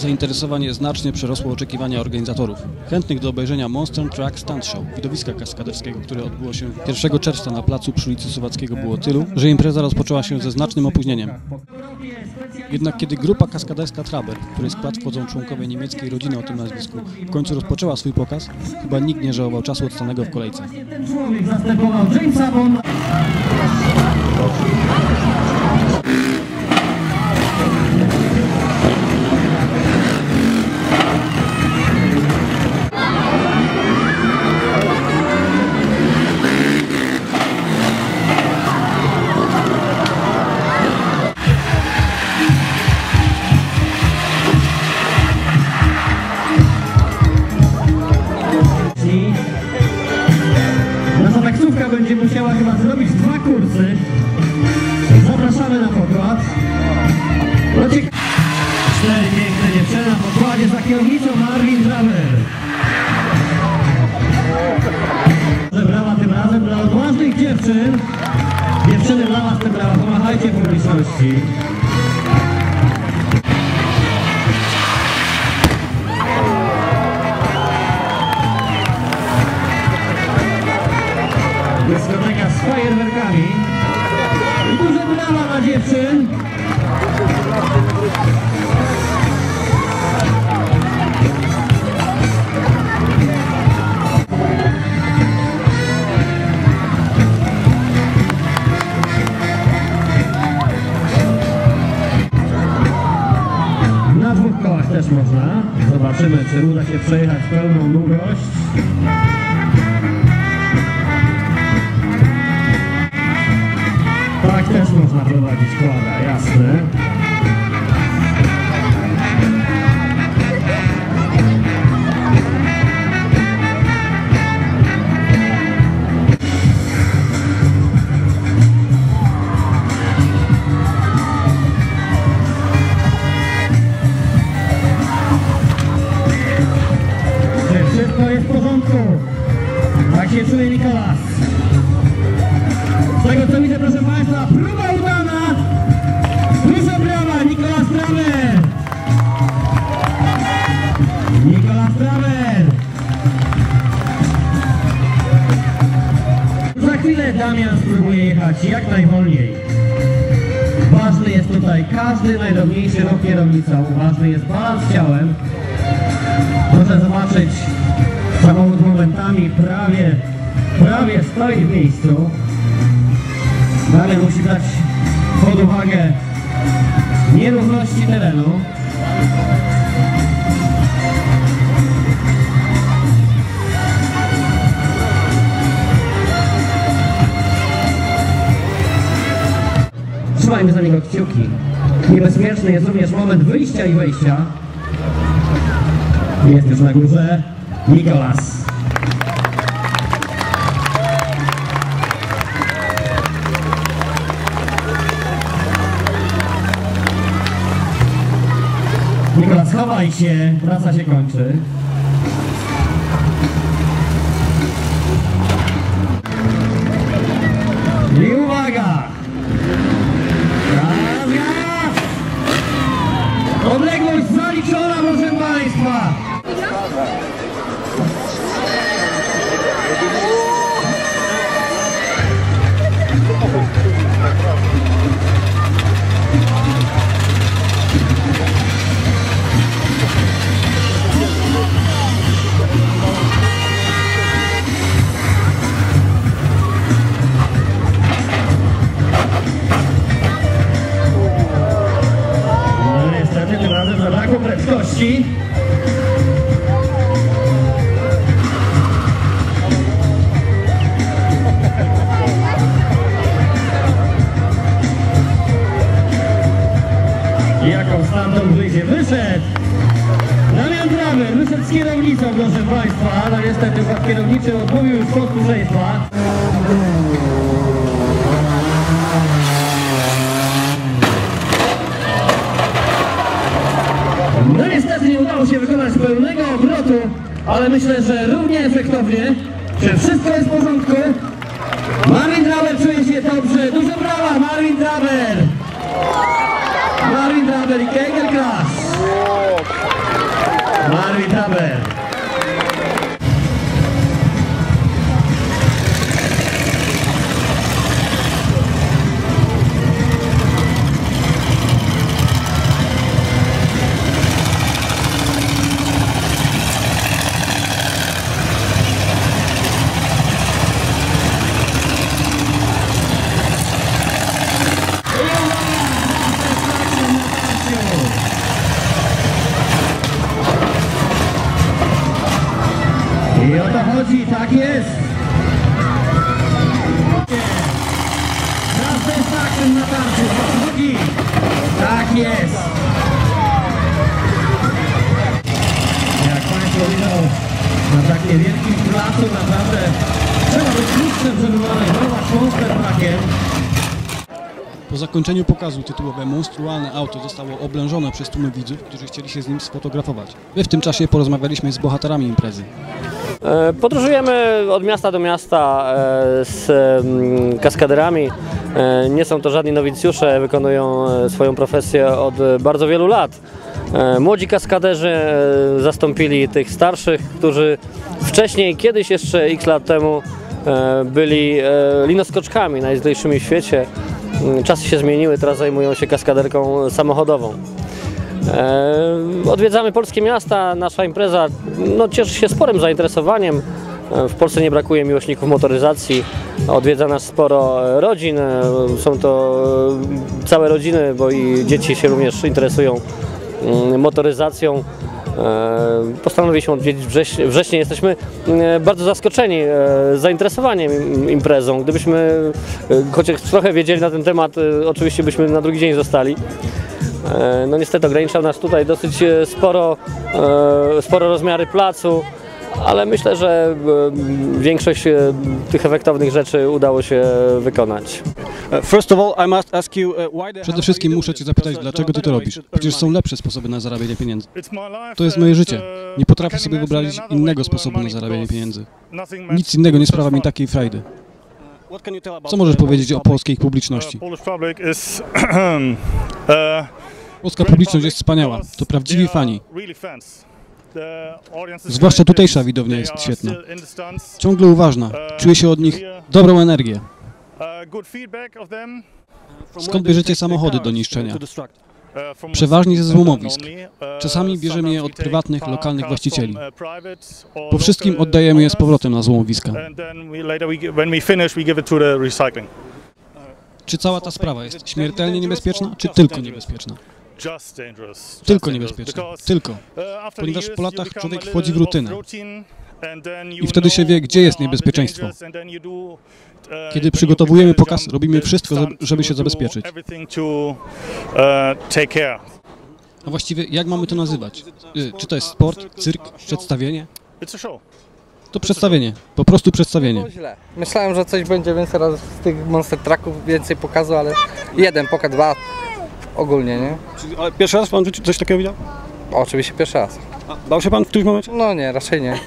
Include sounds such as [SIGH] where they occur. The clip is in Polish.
Zainteresowanie znacznie przerosło oczekiwania organizatorów. Chętnych do obejrzenia Monster Truck Stunt Show, widowiska kaskaderskiego, które odbyło się 1 czerwca na placu przy ulicy Słowackiego było tylu, że impreza rozpoczęła się ze znacznym opóźnieniem. Jednak kiedy grupa kaskaderska Traber, w której skład wchodzą członkowie niemieckiej rodziny o tym nazwisku, w końcu rozpoczęła swój pokaz, chyba nikt nie żałował czasu odstanego w kolejce. Ten człowiek zastępował Jamesa Bonda. Cztery piękne dziewczyny na pokładzie za kierownicą Marvin Travel. Brawa tym razem dla odważnych dziewczyn. Dziewczyny dla was te brawa, pomachajcie publiczności. dyskoteka z fajerwerkami. Duże brawa dla dziewczyn. Zobaczymy, czy uda się przejechać pełną długość. Tego co widzę, proszę Państwa, próba udana! Duża brawa, Nikolas Tramer! Nikolas Tramer! Za chwilę Damian spróbuje jechać jak najwolniej. Ważny jest tutaj każdy najdrobniejszy ruch kierownicą. Ważny jest balans ciałem. Proszę zobaczyć, samochód momentami prawie, prawie stoi w miejscu. Dalej musi brać pod uwagę nierówności terenu. Trzymajmy za niego kciuki. Niebezpieczny jest również moment wyjścia i wejścia. Jest już na górze Nikolas. Nikolas, chowaj się, praca się kończy. I uwaga! Raz, raz! Odległość zaliczona, proszę Państwa! Jaką stamtąd wyjdzie? Wyszedł! Damian wyszedł z kierownicą, proszę Państwa, ale niestety kierowniczy odmówił już posłuszeństwa. No niestety nie udało się wykonać pełnego obrotu, ale myślę, że równie efektownie, że wszystko jest w porządku. Marvin Draber czuje się dobrze. Duże brawa, Marvin Draber! Marvin Draber i Kegel Class. Marvin Draber. Aktywny na tarczy, drugi. Tak jest. Jak Państwo widzą, na takim wielkim placu naprawdę trzeba być mistrzem, żeby monster truckiem. Po zakończeniu pokazu tytułowe monstrualne auto zostało oblężone przez tłumy widzów, którzy chcieli się z nim sfotografować. My w tym czasie porozmawialiśmy z bohaterami imprezy. E, Podróżujemy od miasta do miasta e, z kaskaderami. E, Nie są to żadni nowicjusze, wykonują swoją profesję od bardzo wielu lat. Młodzi kaskaderzy zastąpili tych starszych, którzy wcześniej, kiedyś jeszcze x lat temu byli linoskoczkami najzdolniejszymi w świecie. Czasy się zmieniły, teraz zajmują się kaskaderką samochodową. Odwiedzamy polskie miasta, nasza impreza no, cieszy się sporym zainteresowaniem. W Polsce nie brakuje miłośników motoryzacji, odwiedza nas sporo rodzin, są to całe rodziny, bo i dzieci się również interesują mm, motoryzacją. Postanowiliśmy odwiedzić wrześń, wrześniu. Jesteśmy bardzo zaskoczeni e, zainteresowaniem im- imprezą. Gdybyśmy e, chociaż trochę wiedzieli na ten temat, e, oczywiście byśmy na drugi dzień zostali. E, No niestety ograniczał nas tutaj dosyć e, sporo, e, sporo rozmiary placu, ale myślę, że większość tych efektownych rzeczy udało się wykonać. Uh, uh, Przede wszystkim muszę Cię zapytać, uh, dlaczego Ty to robisz? Przecież są lepsze sposoby na zarabianie pieniędzy. To jest moje życie. uh, Nie potrafię sobie wyobrazić innego sposobu na zarabianie pieniędzy. Nic innego nie sprawia mi takiej frajdy. Co możesz powiedzieć o Polish polskiej public? publiczności? [CLEARS THROAT] Polska publiczność jest wspaniała. To prawdziwi fani. Zwłaszcza tutejsza widownia jest świetna. Ciągle uważna. Czuję się od nich dobrą energię. Skąd bierzecie samochody do niszczenia? Przeważnie ze złomowisk. Czasami bierzemy je od prywatnych, lokalnych właścicieli. Po wszystkim oddajemy je z powrotem na złomowiska. Czy cała ta sprawa jest śmiertelnie niebezpieczna, czy tylko niebezpieczna? Tylko niebezpieczna. Tylko. Ponieważ po latach człowiek wchodzi w rutynę. I wtedy się wie, gdzie jest niebezpieczeństwo. Kiedy przygotowujemy pokaz, robimy wszystko, żeby się zabezpieczyć. A właściwie jak mamy to nazywać? Y, Czy to jest sport, cyrk, przedstawienie? To przedstawienie. Po prostu przedstawienie. Myślałem, że coś będzie więcej raz z tych Monster Trucków, więcej pokazu, ale jeden, poka dwa ogólnie, nie? Ale pierwszy raz pan w życiu coś takiego widział? Oczywiście pierwszy raz. A Bał się pan w którymś momencie? No nie, raczej nie.